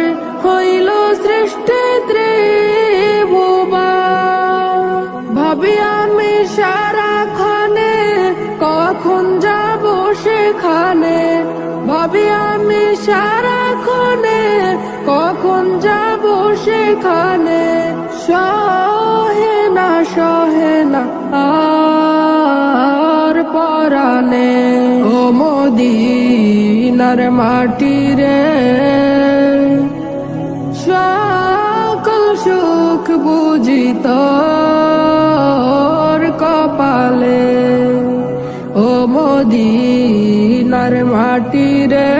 তোর হইল সৃষ্টি ত্রিভুবা। ভাবি আমি সারাক্ষণে কখন যাব সেখানে? ভাবি আমি সারাক্ষণে কখন যাব সেখানে? সহে না সহে না, আর পরানে ও মদিনার মাটি রে সুখ বুঝি তোর কপালে। ও মদিনার মাটি রে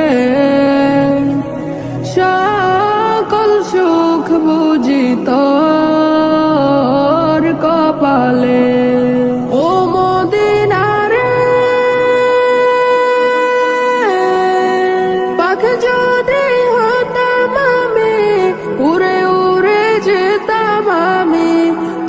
সকল সুখ বুঝি তোর কপালে।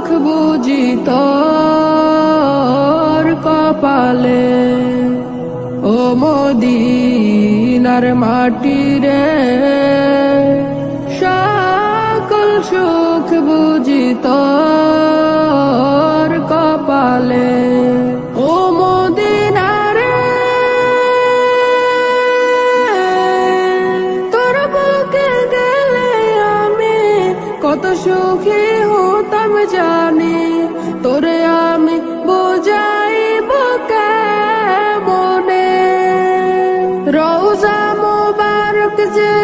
সুখ বুঝি তোর কপালে। ও মদিনার মাটি রে সকল সুখ বুঝি তোর কপালে। ও মদিনারে তোর বুকে গেলে আমি কত সুখী জানি, তোরে আমি বোঝাইব মনে রোজা মোবারক যে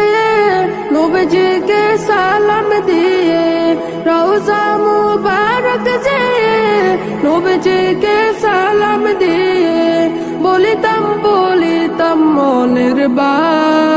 নবজিকে সালাম দিয়ে রোজা মোবারক যে নবজিকে সালাম দিয়ে, বলিতাম বলিতাম মনের বাসনা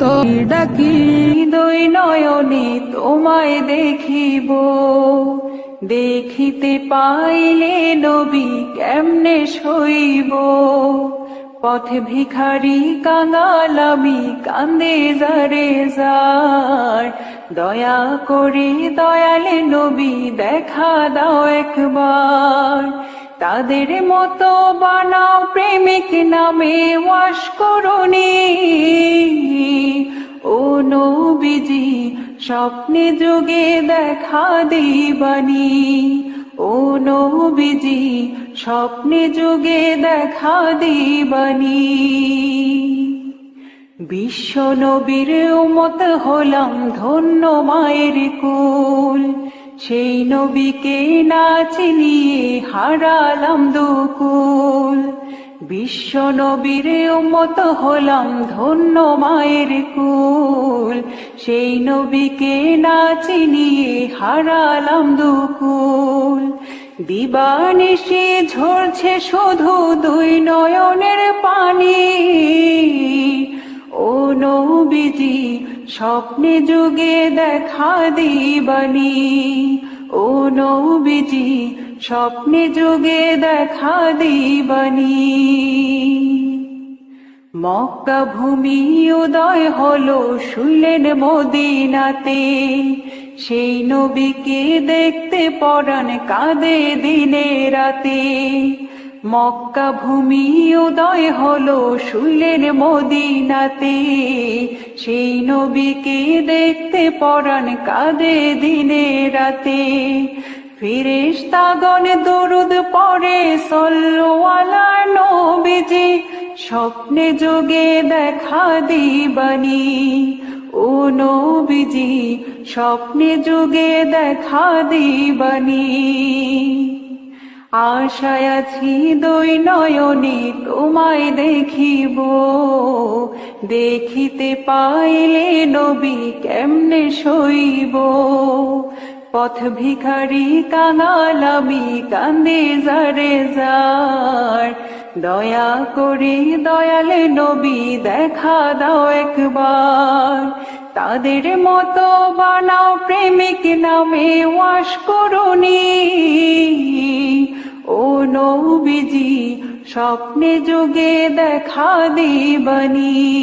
তোর ডাকি হৃদয় নয়নে, তোমায় দেখিব। দেখিতে পাইলে নবী কেমনে সইব? পথে ভিখারি কাঙালামি কান্দে যারে যার। দয়া করে দয়ালে নবী, দেখা দাও একবার। তাদের মতো বানাও প্রেমিক নামে ওয়াস করুনি ও নবীজি, স্বপ্নে যুগে দেখা দিবানি। ও নবীজি, স্বপ্নে যুগে দেখা দিবানি। বিশ্ব নবীর উমত হলাম ধন্য মায়ের কুল। সেই নবীকে না চিনিয়ে হারালাম দুকুল। বিশ্ব নবীর উমত হলাম ধন্য মায়ের কুল। সেই নবীকে না চিনিয়ে হারালাম দুকুল। দিবানিশি ঝরছে শুধু দুই নয়নের পানি। স্বপ্নে যুগে দেখা দিবানি, ও নবীজি, স্বপ্নে যুগে দেখা দিবানি। মক্কা ভূমি উদয় হলো শুনলেন মদিনাতে, সেই নবীকে দেখতে পরাণ কাঁদে দিনে রাতে। মক্কা ভূমি উদয় হলো শুনলেন মদিনাতে। সেই নবীকে দেখতে পরাণ কাঁদে দিনে রাতে। ফিরেশতাগণ দরুদ পড়ে সল্লওয়ালা নবীজি স্বপ্নে যোগে দেখা দিবানি। ও নবীজি, স্বপ্নে যোগে দেখা দিবানি। আশায় আছি দই নয়নে তোমায় দেখিব। দেখিতে পাইলে নবী কেমনে সইব? পথ ভিখারি কাঙালামি কান্দে যারে যার। দয়া করে দয়ালে নবী দেখা দাও একবার। তাদের মতো বানাও প্রেমিক নামে ওয়াস করুনি। ও নৌবিজি স্বপ্নে যুগে দেখা দিবানি।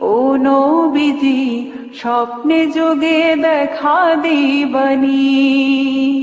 ও নৌবিজি স্বপ্নে যুগে দেখা দিবানি।